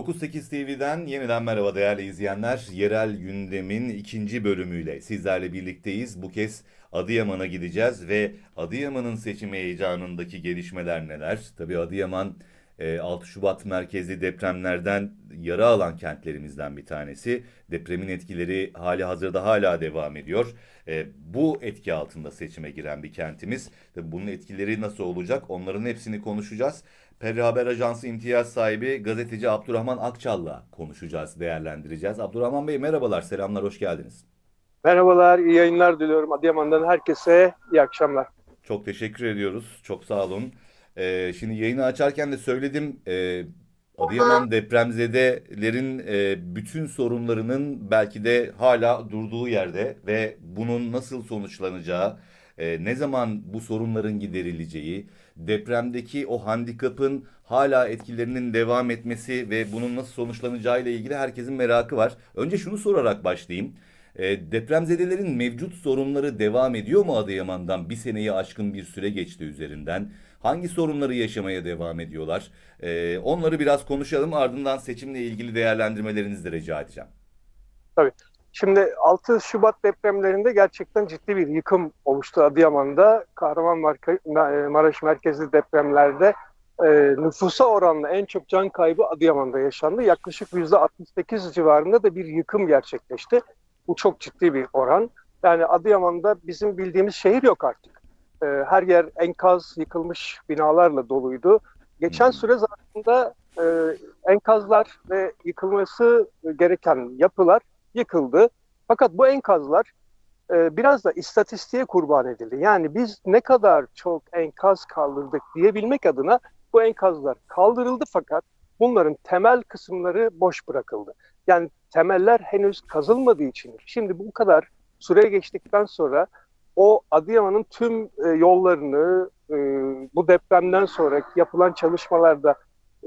98 TV'den yeniden merhaba değerli izleyenler. Yerel gündemin ikinci bölümüyle sizlerle birlikteyiz. Bu kez Adıyaman'a gideceğiz ve Adıyaman'ın seçim heyecanındaki gelişmeler neler? Tabii Adıyaman 6 Şubat merkezli depremlerden yara alan kentlerimizden bir tanesi. Depremin etkileri hali hazırda hala devam ediyor. E, Bu etki altında seçime giren bir kentimiz. Bunun etkileri nasıl olacak? Onların hepsini konuşacağız. Perri Haber Ajansı imtiyaz sahibi gazeteci Abdurrahman Akçal'la konuşacağız, değerlendireceğiz. Abdurrahman Bey merhabalar, selamlar, hoş geldiniz. Merhabalar, iyi yayınlar diliyorum. Adıyaman'dan herkese iyi akşamlar. Çok teşekkür ediyoruz, çok sağ olun. Ee, şimdi yayını açarken de söyledim, e, Adıyaman depremzedelerin e, bütün sorunlarının belki de hala durduğu yerde ve bunun nasıl sonuçlanacağı, e, ne zaman bu sorunların giderileceği, depremdeki o handikapın hala etkilerinin devam etmesi ve bunun nasıl sonuçlanacağı ile ilgili herkesin merakı var. Önce şunu sorarak başlayayım. E, depremzedelerin mevcut sorunları devam ediyor mu Adıyaman'dan? Bir seneyi aşkın bir süre geçti üzerinden. Hangi sorunları yaşamaya devam ediyorlar? E, onları biraz konuşalım. Ardından seçimle ilgili değerlendirmelerinizi de rica edeceğim. Şimdi 6 Şubat depremlerinde gerçekten ciddi bir yıkım oluştu Adıyaman'da. Kahramanmaraş merkezli depremlerde e, nüfusa oranla en çok can kaybı Adıyaman'da yaşandı. Yaklaşık %68 civarında da bir yıkım gerçekleşti. Bu çok ciddi bir oran. Yani Adıyaman'da bizim bildiğimiz şehir yok artık. E, her yer enkaz yıkılmış binalarla doluydu. Geçen Hı. süre zarfında e, enkazlar ve yıkılması gereken yapılar yıkıldı. Fakat bu enkazlar e, biraz da istatistiğe kurban edildi. Yani biz ne kadar çok enkaz kaldırdık diyebilmek adına bu enkazlar kaldırıldı fakat bunların temel kısımları boş bırakıldı. Yani temeller henüz kazılmadığı için şimdi bu kadar süre geçtikten sonra o Adıyaman'ın tüm e, yollarını e, bu depremden sonra yapılan çalışmalarda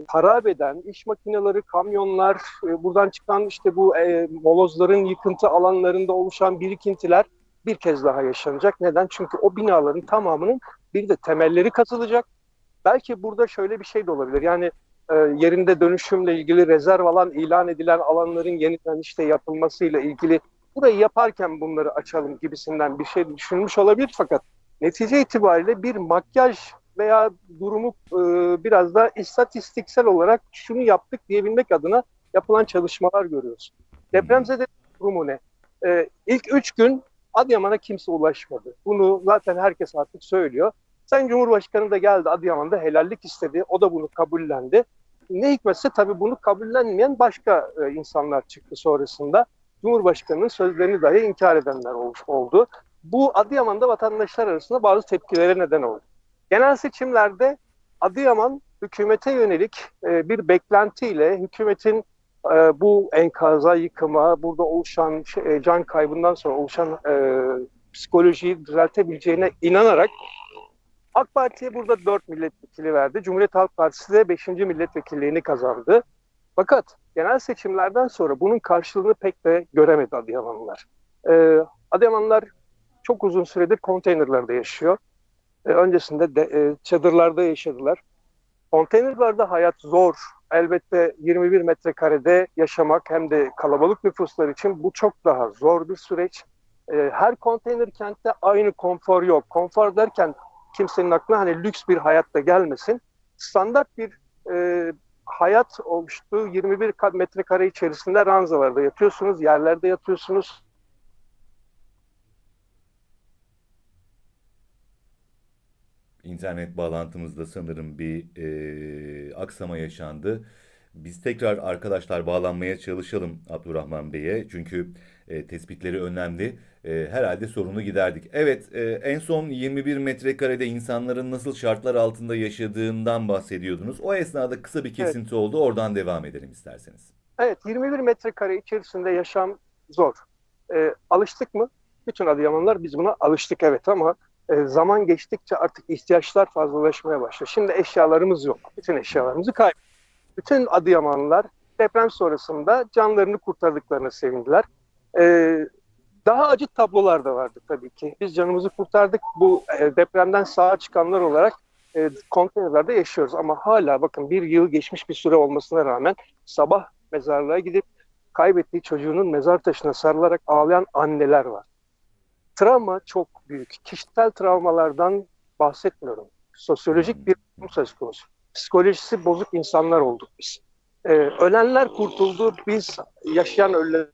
harap eden iş makineleri, kamyonlar, e, buradan çıkan işte bu e, molozların yıkıntı alanlarında oluşan birikintiler bir kez daha yaşanacak. Neden? Çünkü o binaların tamamının bir de temelleri kazılacak. Belki burada şöyle bir şey de olabilir. Yani e, yerinde dönüşümle ilgili rezerv alan ilan edilen alanların yeniden işte yapılmasıyla ilgili burayı yaparken bunları açalım gibisinden bir şey düşünmüş olabilir fakat netice itibariyle bir makyaj veya durumu e, biraz da istatistiksel olarak şunu yaptık diyebilmek adına yapılan çalışmalar görüyoruz. Depremzede durumu ne? E, ilk üç gün Adıyaman'a kimse ulaşmadı. Bunu zaten herkes artık söylüyor. Sayın Cumhurbaşkanı da geldi Adıyaman'da helallik istedi. O da bunu kabullendi. Ne hikmetse tabii bunu kabullenmeyen başka e, insanlar çıktı sonrasında. Cumhurbaşkanının sözlerini dahi inkar edenler ol- oldu. Bu Adıyaman'da vatandaşlar arasında bazı tepkilere neden oldu. Genel seçimlerde Adıyaman hükümete yönelik e, bir beklentiyle hükümetin e, bu enkaza, yıkıma, burada oluşan şey, e, can kaybından sonra oluşan e, psikolojiyi düzeltebileceğine inanarak AK Parti'ye burada 4 milletvekili verdi. Cumhuriyet Halk Partisi de 5. milletvekilliğini kazandı. Fakat genel seçimlerden sonra bunun karşılığını pek de göremedi Adıyamanlılar. E, Adıyamanlılar çok uzun süredir konteynerlarda yaşıyor. E, öncesinde de, e, çadırlarda yaşadılar. Konteynerlarda hayat zor. Elbette 21 metrekarede yaşamak hem de kalabalık nüfuslar için bu çok daha zor bir süreç. E, her konteyner kentte aynı konfor yok. Konfor derken kimsenin aklına hani lüks bir hayatta gelmesin. Standart bir e, hayat oluştu. 21 ka- metrekare içerisinde ranzalarda yatıyorsunuz, yerlerde yatıyorsunuz. İnternet bağlantımızda sanırım bir e, aksama yaşandı. Biz tekrar arkadaşlar bağlanmaya çalışalım Abdurrahman Bey'e. Çünkü e, tespitleri önemli. E, herhalde sorunu giderdik. Evet, e, en son 21 metrekarede insanların nasıl şartlar altında yaşadığından bahsediyordunuz. O esnada kısa bir kesinti oldu. Oradan devam edelim isterseniz. Evet, 21 metrekare içerisinde yaşam zor. Ee, alıştık mı? Bütün Adıyamanlılar biz buna alıştık evet ama e, zaman geçtikçe artık ihtiyaçlar fazlalaşmaya başladı. Şimdi eşyalarımız yok. Bütün eşyalarımızı kaybettik. Bütün Adıyamanlılar deprem sonrasında canlarını kurtardıklarına sevindiler. Ee, daha acı tablolar da vardı tabii ki. Biz canımızı kurtardık. Bu e, depremden sağ çıkanlar olarak e, konteynerlerde yaşıyoruz. Ama hala bakın bir yıl geçmiş bir süre olmasına rağmen sabah mezarlığa gidip kaybettiği çocuğunun mezar taşına sarılarak ağlayan anneler var. Travma çok büyük. Kişisel travmalardan bahsetmiyorum. Sosyolojik bir durum söz konusu. Psikolojisi bozuk insanlar olduk biz. Ee, ölenler kurtuldu, biz yaşayan ölüler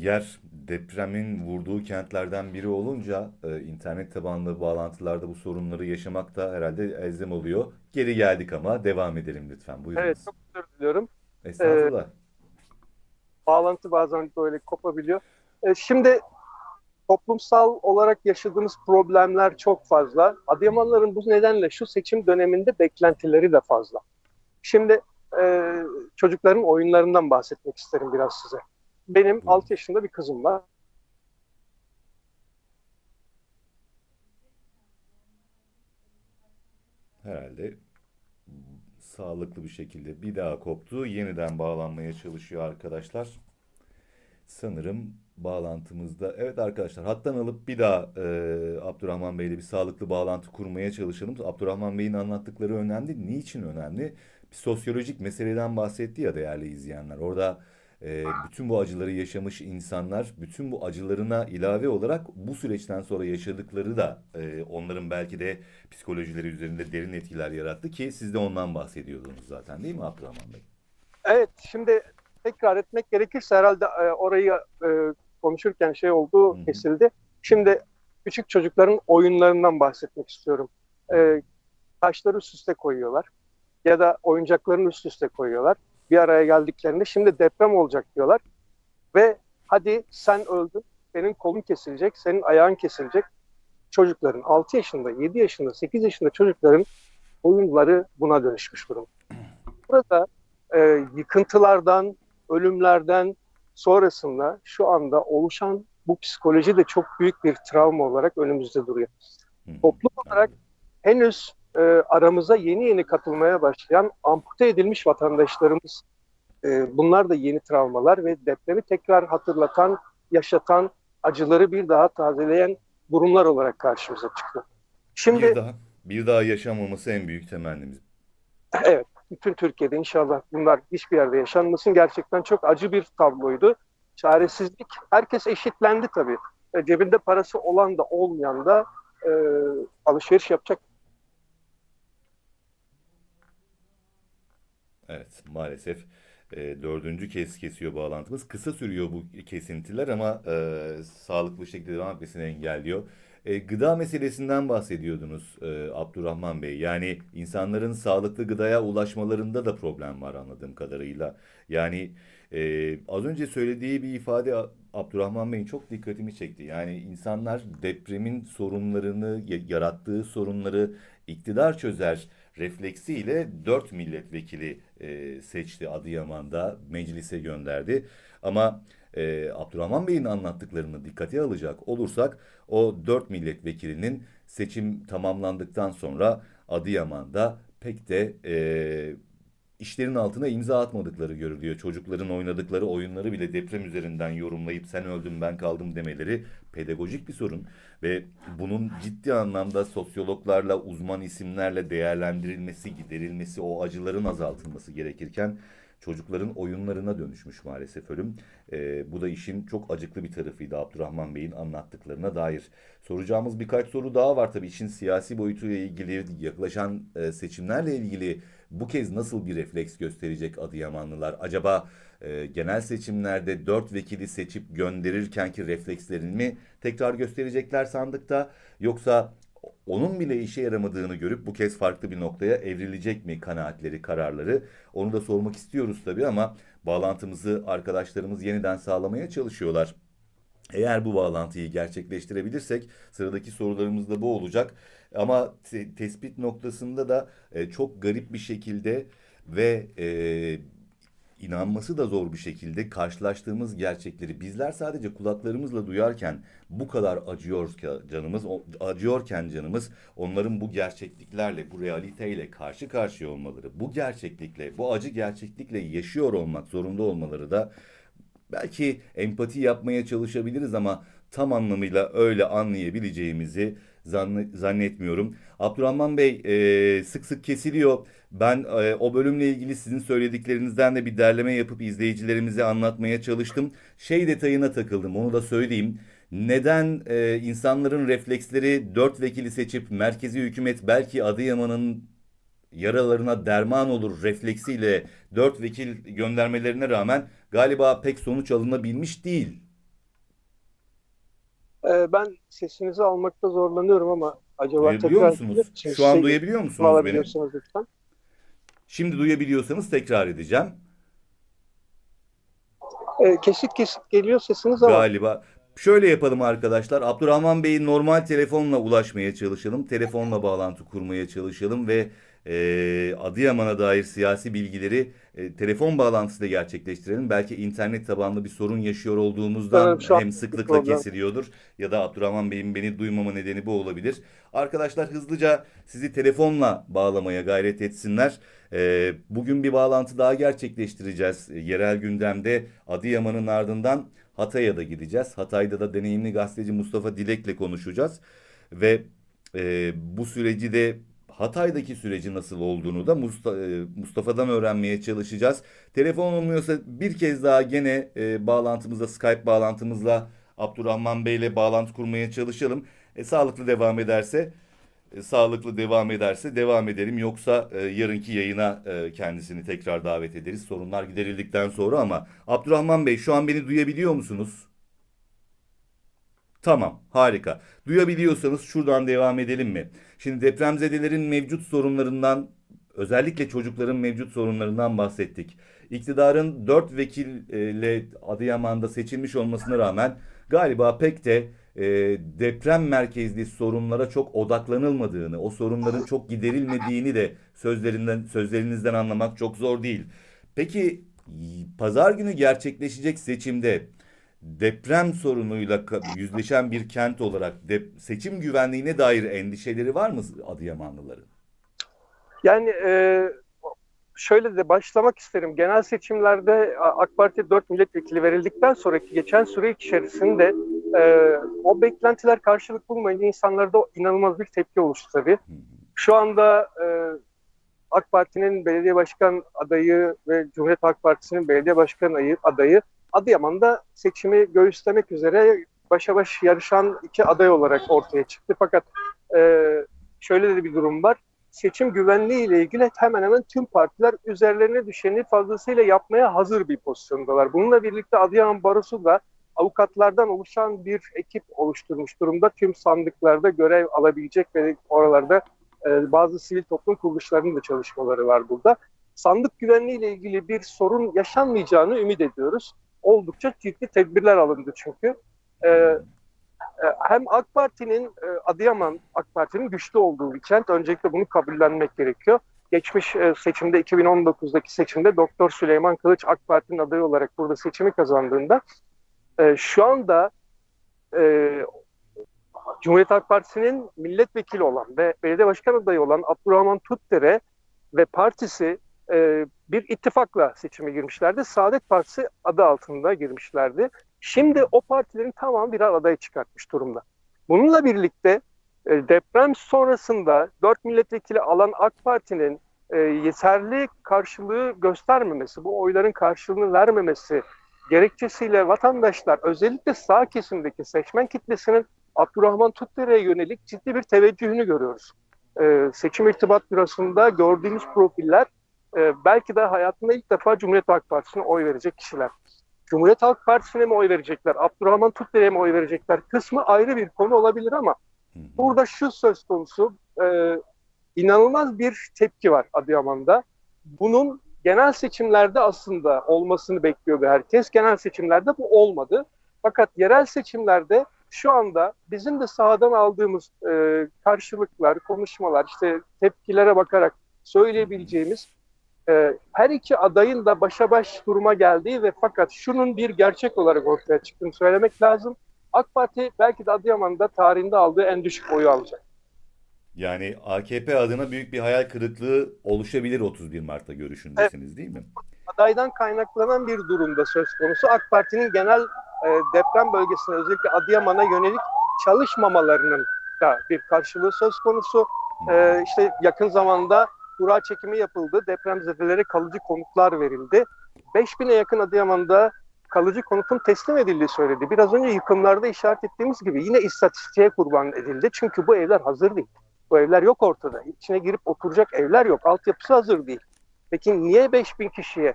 Yer depremin vurduğu kentlerden biri olunca e, internet tabanlı bağlantılarda bu sorunları yaşamak da herhalde elzem oluyor. Geri geldik ama devam edelim lütfen. Buyurunuz. Evet, çok özür diliyorum. Estağfurullah. Bağlantı bazen böyle kopabiliyor. Ee, şimdi toplumsal olarak yaşadığımız problemler çok fazla. Adıyamanların bu nedenle şu seçim döneminde beklentileri de fazla. Şimdi e, çocukların oyunlarından bahsetmek isterim biraz size. Benim Buyurun. 6 yaşında bir kızım var. Herhalde sağlıklı bir şekilde bir daha koptu. Yeniden bağlanmaya çalışıyor arkadaşlar. Sanırım bağlantımızda. Evet arkadaşlar hattan alıp bir daha e, Abdurrahman Bey'le bir sağlıklı bağlantı kurmaya çalışalım. Abdurrahman Bey'in anlattıkları önemli. Niçin önemli? Bir sosyolojik meseleden bahsetti ya değerli izleyenler. Orada e, bütün bu acıları yaşamış insanlar, bütün bu acılarına ilave olarak bu süreçten sonra yaşadıkları da e, onların belki de psikolojileri üzerinde derin etkiler yarattı ki siz de ondan bahsediyordunuz zaten değil mi Abdurrahman Bey? Evet, şimdi tekrar etmek gerekirse herhalde e, orayı e, konuşurken şey oldu, Hı hı. kesildi. Şimdi küçük çocukların oyunlarından bahsetmek istiyorum. E, taşları üst üste koyuyorlar ya da oyuncaklarını üst üste koyuyorlar. Bir araya geldiklerinde şimdi deprem olacak diyorlar ve hadi sen öldün, senin kolun kesilecek, senin ayağın kesilecek. Çocukların 6 yaşında, 7 yaşında, 8 yaşında çocukların oyunları buna dönüşmüş durumda. Burada e, yıkıntılardan, ölümlerden sonrasında şu anda oluşan bu psikoloji de çok büyük bir travma olarak önümüzde duruyor. Hı. Toplum olarak henüz e, aramıza yeni yeni katılmaya başlayan ampute edilmiş vatandaşlarımız e, bunlar da yeni travmalar ve depremi tekrar hatırlatan, yaşatan, acıları bir daha tazeleyen durumlar olarak karşımıza çıktı. Şimdi Bir daha, bir daha yaşanmaması en büyük temennimiz. Evet, bütün Türkiye'de inşallah bunlar hiçbir yerde yaşanmasın. Gerçekten çok acı bir tabloydu. Çaresizlik, herkes eşitlendi tabii. E, cebinde parası olan da olmayan da e, alışveriş yapacak. Evet, maalesef e, dördüncü kez kesiyor bağlantımız. Kısa sürüyor bu kesintiler ama e, sağlıklı şekilde devam etmesini engelliyor. E, gıda meselesinden bahsediyordunuz e, Abdurrahman Bey. Yani insanların sağlıklı gıdaya ulaşmalarında da problem var anladığım kadarıyla. Yani e, az önce söylediği bir ifade Abdurrahman Bey'in çok dikkatimi çekti. Yani insanlar depremin sorunlarını, ya- yarattığı sorunları iktidar çözer refleksiyle 4 milletvekili e, seçti Adıyaman'da, meclise gönderdi. Ama e, Abdurrahman Bey'in anlattıklarını dikkate alacak olursak o 4 milletvekilinin seçim tamamlandıktan sonra Adıyaman'da pek de e, işlerin altına imza atmadıkları görülüyor. Çocukların oynadıkları oyunları bile deprem üzerinden yorumlayıp sen öldün ben kaldım demeleri pedagojik bir sorun ve bunun ciddi anlamda sosyologlarla, uzman isimlerle değerlendirilmesi, giderilmesi, o acıların azaltılması gerekirken çocukların oyunlarına dönüşmüş maalesef ölüm. Ee, bu da işin çok acıklı bir tarafıydı Abdurrahman Bey'in anlattıklarına dair. Soracağımız birkaç soru daha var tabii işin siyasi boyutuyla ilgili, yaklaşan e, seçimlerle ilgili bu kez nasıl bir refleks gösterecek Adıyamanlılar? Acaba e, genel seçimlerde dört vekili seçip gönderirkenki reflekslerini mi tekrar gösterecekler sandıkta? Yoksa onun bile işe yaramadığını görüp bu kez farklı bir noktaya evrilecek mi kanaatleri, kararları? Onu da sormak istiyoruz tabii ama bağlantımızı arkadaşlarımız yeniden sağlamaya çalışıyorlar. Eğer bu bağlantıyı gerçekleştirebilirsek sıradaki sorularımız da bu olacak. Ama te- tespit noktasında da e, çok garip bir şekilde ve e, inanması da zor bir şekilde karşılaştığımız gerçekleri bizler sadece kulaklarımızla duyarken bu kadar acıyor canımız, acıyorken canımız onların bu gerçekliklerle, bu realiteyle karşı karşıya olmaları, bu gerçeklikle, bu acı gerçeklikle yaşıyor olmak zorunda olmaları da belki empati yapmaya çalışabiliriz ama tam anlamıyla öyle anlayabileceğimizi zannetmiyorum. Abdurrahman Bey e, sık sık kesiliyor. Ben e, o bölümle ilgili sizin söylediklerinizden de bir derleme yapıp izleyicilerimize anlatmaya çalıştım. Şey detayına takıldım, onu da söyleyeyim. Neden e, insanların refleksleri dört vekili seçip merkezi hükümet belki Adıyaman'ın yaralarına derman olur refleksiyle dört vekil göndermelerine rağmen galiba pek sonuç alınabilmiş değil. Ee, ben sesinizi almakta zorlanıyorum ama acaba Duyabiliyor tekrar musunuz? misiniz? Şu an Şey, duyabiliyor musunuz beni? lütfen. Şimdi duyabiliyorsanız tekrar edeceğim. Ee, kesik kesik geliyor sesiniz ama Galiba. Şöyle yapalım arkadaşlar. Abdurrahman Bey'in normal telefonla ulaşmaya çalışalım. Telefonla bağlantı kurmaya çalışalım ve e, Adıyaman'a dair siyasi bilgileri e, telefon bağlantısıyla gerçekleştirelim. Belki internet tabanlı bir sorun yaşıyor olduğumuzdan Evet, hem sıklıkla problem. kesiliyordur ya da Abdurrahman Bey'in beni duymama nedeni bu olabilir. Arkadaşlar hızlıca sizi telefonla bağlamaya gayret etsinler. E, bugün bir bağlantı daha gerçekleştireceğiz. E, yerel gündemde Adıyaman'ın ardından Hatay'a da gideceğiz. Hatay'da da deneyimli gazeteci Mustafa Dilek'le konuşacağız. Ve e, bu süreci de Hatay'daki süreci nasıl olduğunu da e, Mustafa'dan öğrenmeye çalışacağız. Telefon olmuyorsa bir kez daha gene e, bağlantımızda Skype bağlantımızla Abdurrahman Bey'le bağlantı kurmaya çalışalım. E, sağlıklı devam ederse e, sağlıklı devam ederse devam edelim. Yoksa e, yarınki yayına e, kendisini tekrar davet ederiz. Sorunlar giderildikten sonra ama Abdurrahman Bey şu an beni duyabiliyor musunuz? Tamam, harika. Duyabiliyorsanız şuradan devam edelim mi? Şimdi depremzedelerin mevcut sorunlarından, özellikle çocukların mevcut sorunlarından bahsettik. İktidarın 4 vekille Adıyaman'da seçilmiş olmasına rağmen galiba pek de e, deprem merkezli sorunlara çok odaklanılmadığını, o sorunların çok giderilmediğini de sözlerinden sözlerinizden anlamak çok zor değil. Peki pazar günü gerçekleşecek seçimde deprem sorunuyla yüzleşen bir kent olarak dep- seçim güvenliğine dair endişeleri var mı Adıyamanlıların? yani e, şöyle de başlamak isterim. Genel seçimlerde AK Parti 4 milletvekili verildikten sonraki geçen süre içerisinde e, o beklentiler karşılık bulmayınca insanlarda inanılmaz bir tepki oluştu tabii. Şu anda e, AK Parti'nin belediye başkan adayı ve Cumhuriyet Halk Partisi'nin belediye başkan adayı, Adıyaman'da seçimi göğüslemek üzere başa baş yarışan iki aday olarak ortaya çıktı. Fakat e, şöyle de bir durum var. Seçim güvenliği ile ilgili hemen hemen tüm partiler üzerlerine düşeni fazlasıyla yapmaya hazır bir pozisyondalar. Bununla birlikte Adıyaman Barosu da avukatlardan oluşan bir ekip oluşturmuş durumda. Tüm sandıklarda görev alabilecek ve oralarda e, bazı sivil toplum kuruluşlarının da çalışmaları var burada. Sandık güvenliği ile ilgili bir sorun yaşanmayacağını ümit ediyoruz. Oldukça ciddi tedbirler alındı çünkü. E, e, hem AK Parti'nin e, Adıyaman AK Parti'nin güçlü olduğu bir kent. Öncelikle bunu kabullenmek gerekiyor. Geçmiş e, seçimde 2019'daki seçimde Doktor Süleyman Kılıç AK Parti'nin adayı olarak burada seçimi kazandığında e, şu anda Cumhuriyet Halk Partisi'nin milletvekili olan ve belediye başkan adayı olan Abdurrahman Tutdere ve partisi e, bir ittifakla seçime girmişlerdi. Saadet Partisi adı altında girmişlerdi. Şimdi o partilerin tamamı birer aday çıkartmış durumda. Bununla birlikte e, deprem sonrasında 4 milletvekili alan AK Parti'nin e, yeterli karşılığı göstermemesi, bu oyların karşılığını vermemesi gerekçesiyle vatandaşlar özellikle sağ kesimdeki seçmen kitlesinin Abdurrahman Tutdere'ye yönelik ciddi bir teveccühünü görüyoruz. Ee, seçim irtibat bürosunda gördüğümüz profiller e, belki de hayatında ilk defa Cumhuriyet Halk Partisi'ne oy verecek kişiler. Cumhuriyet Halk Partisi'ne mi oy verecekler, Abdurrahman Tutdere'ye mi oy verecekler kısmı ayrı bir konu olabilir ama burada şu söz konusu e, inanılmaz bir tepki var Adıyaman'da. Bunun genel seçimlerde aslında olmasını bekliyordu herkes. Genel seçimlerde bu olmadı. Fakat yerel seçimlerde şu anda bizim de sahadan aldığımız e, karşılıklar, konuşmalar, işte tepkilere bakarak söyleyebileceğimiz e, her iki adayın da başa baş duruma geldiği ve fakat şunun bir gerçek olarak ortaya çıktığını söylemek lazım. AK Parti belki de Adıyaman'da tarihinde aldığı en düşük oyu alacak. Yani AKP adına büyük bir hayal kırıklığı oluşabilir 31 Mart'ta görüşündesiniz değil mi? adaydan kaynaklanan bir durumda söz konusu. AK Parti'nin genel e, deprem bölgesine özellikle Adıyaman'a yönelik çalışmamalarının da bir karşılığı söz konusu. E, işte yakın zamanda kura çekimi yapıldı. Depremzedelere kalıcı konutlar verildi. 5000'e yakın Adıyaman'da kalıcı konutun teslim edildiği söyledi. Biraz önce yıkımlarda işaret ettiğimiz gibi yine istatistiğe kurban edildi. Çünkü bu evler hazır değil. Bu evler yok ortada. İçine girip oturacak evler yok. Altyapısı hazır değil. Peki niye 5000 kişiye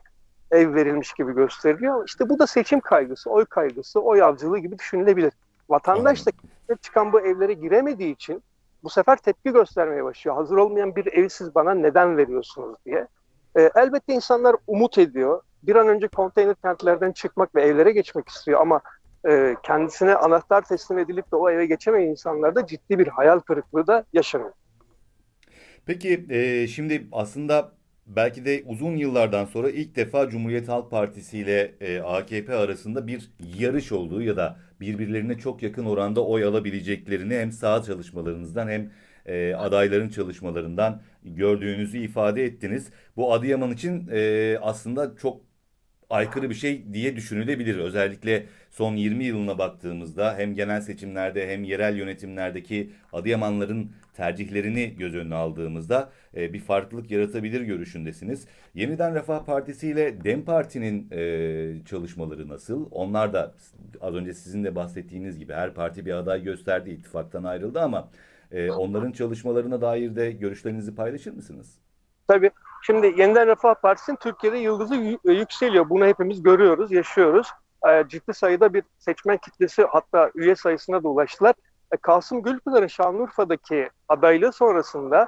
ev verilmiş gibi gösteriliyor? İşte bu da seçim kaygısı, oy kaygısı, oy avcılığı gibi düşünülebilir. Vatandaş da çıkan bu evlere giremediği için bu sefer tepki göstermeye başlıyor. Hazır olmayan bir evi siz bana neden veriyorsunuz diye. E, elbette insanlar umut ediyor. Bir an önce konteyner kentlerden çıkmak ve evlere geçmek istiyor ama e, kendisine anahtar teslim edilip de o eve geçemeyen insanlarda ciddi bir hayal kırıklığı da yaşanıyor. Peki e, şimdi aslında belki de uzun yıllardan sonra ilk defa Cumhuriyet Halk Partisi ile e, AKP arasında bir yarış olduğu ya da birbirlerine çok yakın oranda oy alabileceklerini hem saha çalışmalarınızdan hem e, adayların çalışmalarından gördüğünüzü ifade ettiniz. Bu Adıyaman için e, aslında çok aykırı bir şey diye düşünülebilir. Özellikle son 20 yılına baktığımızda hem genel seçimlerde hem yerel yönetimlerdeki Adıyamanların tercihlerini göz önüne aldığımızda e, bir farklılık yaratabilir görüşündesiniz. Yeniden Refah Partisi ile DEM Parti'nin e, çalışmaları nasıl? Onlar da az önce sizin de bahsettiğiniz gibi her parti bir aday gösterdi, ittifaktan ayrıldı ama e, onların çalışmalarına dair de görüşlerinizi paylaşır mısınız? Tabii. Şimdi Yeniden Refah Partisi'nin Türkiye'de yıldızı y- yükseliyor. Bunu hepimiz görüyoruz, yaşıyoruz. E, ciddi sayıda bir seçmen kitlesi hatta üye sayısına da ulaştılar. E, Kasım Gülpınar'ın Şanlıurfa'daki adaylığı sonrasında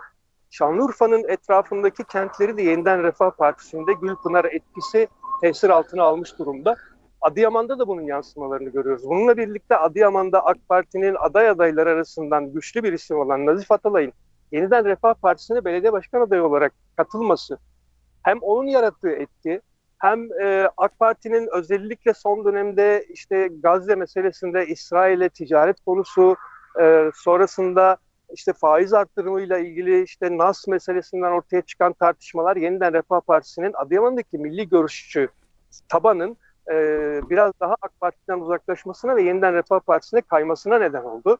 Şanlıurfa'nın etrafındaki kentleri de Yeniden Refah Partisi'nde Gülpınar etkisi tesir altına almış durumda. Adıyaman'da da bunun yansımalarını görüyoruz. Bununla birlikte Adıyaman'da AK Parti'nin aday adayları arasından güçlü bir isim olan Nazif Atalay'ın Yeniden Refah Partisi'ne belediye başkan adayı olarak katılması hem onun yarattığı etki hem e, AK Parti'nin özellikle son dönemde işte Gazze meselesinde İsrail'e ticaret konusu e, sonrasında işte faiz arttırımıyla ilgili işte NAS meselesinden ortaya çıkan tartışmalar yeniden Refah Partisi'nin Adıyaman'daki milli görüşçü tabanın e, biraz daha AK Parti'den uzaklaşmasına ve yeniden Refah Partisi'ne kaymasına neden oldu.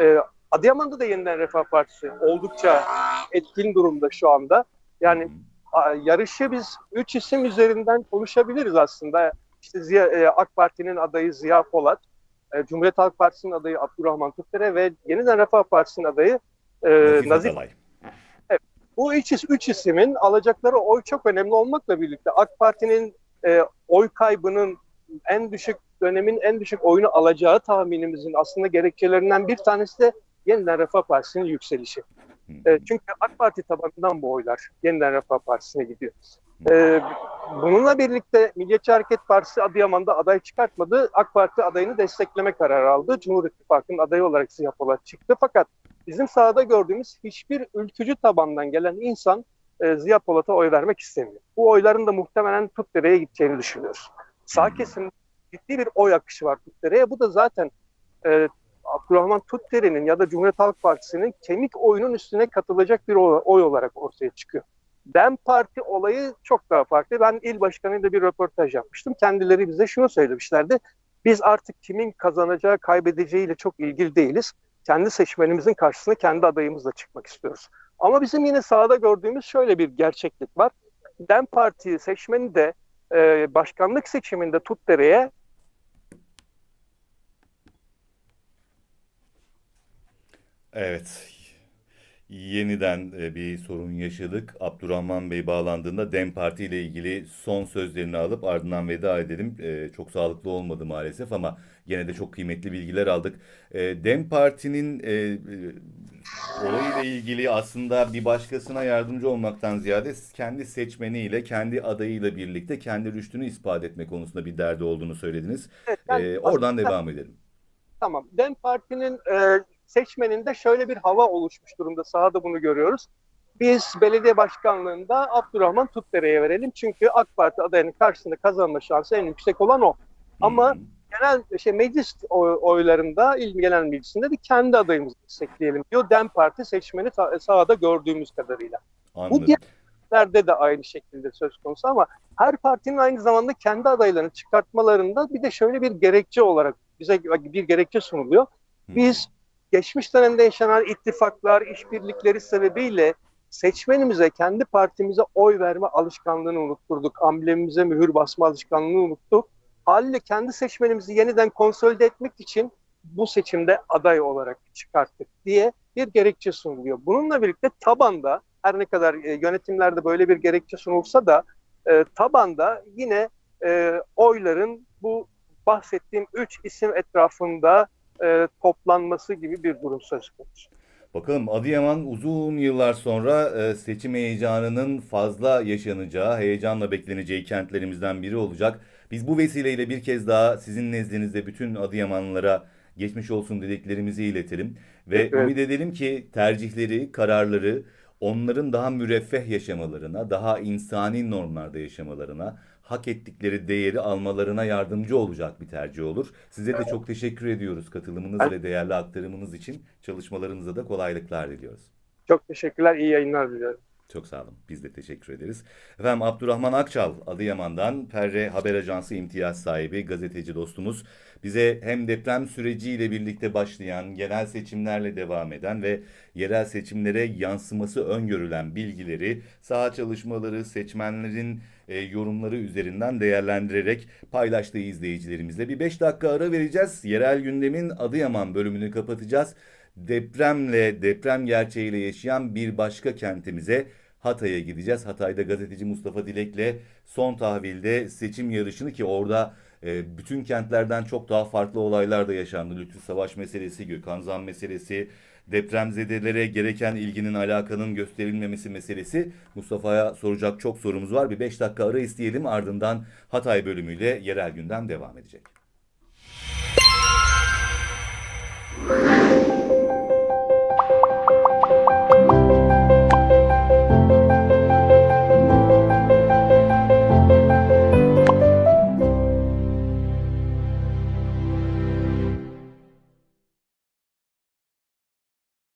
E, Adıyaman'da da yeniden Refah Partisi oldukça etkin durumda şu anda. Yani yarışı biz üç isim üzerinden konuşabiliriz aslında. İşte Ziya, e, AK Parti'nin adayı Ziya Polat, e, Cumhuriyet Halk Partisi'nin adayı Abdurrahman Tutdere ve Yeniden Refah Partisi'nin adayı e, Nazif. Atalay. Bu üç, üç isimin alacakları oy çok önemli olmakla birlikte AK Parti'nin e, oy kaybının en düşük dönemin en düşük oyunu alacağı tahminimizin aslında gerekçelerinden bir tanesi de Yeniden Refah Partisi'nin yükselişi. E, çünkü AK Parti tabanından bu oylar Yeniden Refah Partisi'ne gidiyor. E, bununla birlikte Milliyetçi Hareket Partisi Adıyaman'da aday çıkartmadı. AK Parti adayını destekleme kararı aldı. Cumhur İttifakı'nın adayı olarak Ziya Polat çıktı. Fakat bizim sahada gördüğümüz hiçbir ülkücü tabandan gelen insan e, Ziya Polat'a oy vermek istemiyor. Bu oyların da muhtemelen Tutdere'ye gideceğini düşünüyoruz. Sağ kesimde ciddi bir oy akışı var Tutdere'ye. Bu da zaten e, Abdurrahman Tutdere'nin ya da Cumhuriyet Halk Partisi'nin kemik oyunun üstüne katılacak bir oy olarak ortaya çıkıyor. DEM Parti olayı çok daha farklı. Ben il başkanıyla bir röportaj yapmıştım. Kendileri bize şunu söylemişlerdi. Biz artık kimin kazanacağı, kaybedeceğiyle çok ilgili değiliz. Kendi seçmenimizin karşısına kendi adayımızla çıkmak istiyoruz. Ama bizim yine sahada gördüğümüz şöyle bir gerçeklik var. DEM Parti seçmeni de e, başkanlık seçiminde Tutdere'ye Evet. Yeniden e, bir sorun yaşadık. Abdurrahman Bey bağlandığında DEM Parti ile ilgili son sözlerini alıp ardından veda edelim. E, Çok sağlıklı olmadı maalesef ama gene de çok kıymetli bilgiler aldık. E, DEM Parti'nin olayla ilgili aslında bir başkasına yardımcı olmaktan ziyade kendi seçmeniyle, kendi adayıyla birlikte kendi rüştünü ispat etme konusunda bir derdi olduğunu söylediniz. Evet, ben Oradan devam edelim. Tamam. DEM Parti'nin e, seçmeninde şöyle bir hava oluşmuş durumda. Sahada bunu görüyoruz. Biz belediye başkanlığında Abdurrahman Tutdere'ye verelim. Çünkü AK Parti adayının karşısında kazanma şansı en yüksek olan o. Ama hı. genel şey meclis oy- oylarında il genel meclisinde de kendi adayımızı destekleyelim diyor DEM Parti seçmeni sa- sahada gördüğümüz kadarıyla. Anladım. diğer- kentlerde de aynı şekilde söz konusu ama her partinin aynı zamanda kendi adaylarını çıkartmalarında bir de şöyle bir gerekçe olarak bize bir gerekçe sunuluyor. Biz geçmiş dönemde yaşanan ittifaklar, işbirlikleri sebebiyle seçmenimize, kendi partimize oy verme alışkanlığını unutturduk. Amblemimize mühür basma alışkanlığını unuttuk. Haliyle kendi seçmenimizi yeniden konsolide etmek için bu seçimde aday olarak çıkarttık diye bir gerekçe sunuluyor. Bununla birlikte tabanda her ne kadar e, yönetimlerde böyle bir gerekçe sunulsa da e, tabanda yine e, oyların bu bahsettiğim üç isim etrafında e, toplanması gibi bir durum söz konusu. Bakalım Adıyaman uzun yıllar sonra e, seçim heyecanının fazla yaşanacağı, heyecanla bekleneceği kentlerimizden biri olacak. Biz bu vesileyle bir kez daha sizin nezdinizde bütün Adıyamanlılara geçmiş olsun dileklerimizi iletelim. Ve Evet. ümit edelim ki tercihleri, kararları onların daha müreffeh yaşamalarına, daha insani normlarda yaşamalarına, hak ettikleri değeri almalarına yardımcı olacak bir tercih olur. Size de çok teşekkür ediyoruz katılımınız ve değerli aktarımınız için. Çalışmalarınıza da kolaylıklar diliyoruz. Çok teşekkürler, iyi yayınlar diliyorum. Çok sağ olun. Biz de teşekkür ederiz. Efendim Abdurrahman Akçal Adıyaman'dan Perre Haber Ajansı imtiyaz sahibi gazeteci dostumuz. Bize hem deprem süreciyle birlikte başlayan, genel seçimlerle devam eden ve yerel seçimlere yansıması öngörülen bilgileri, saha çalışmaları, seçmenlerin e, yorumları üzerinden değerlendirerek paylaştığı izleyicilerimizle. Bir 5 dakika ara vereceğiz. Yerel gündemin Adıyaman bölümünü kapatacağız. Depremle, deprem gerçeğiyle yaşayan bir başka kentimize Hatay'a gideceğiz. Hatay'da gazeteci Mustafa Dilek'le son tahvilde seçim yarışını ki orada e, bütün kentlerden çok daha farklı olaylar da yaşandı. Lütfü Savaş meselesi, Gökhan Zan meselesi, depremzedelere gereken ilginin alakanın gösterilmemesi meselesi. Mustafa'ya soracak çok sorumuz var. Bir 5 dakika ara isteyelim ardından Hatay bölümüyle yerel gündem devam edecek.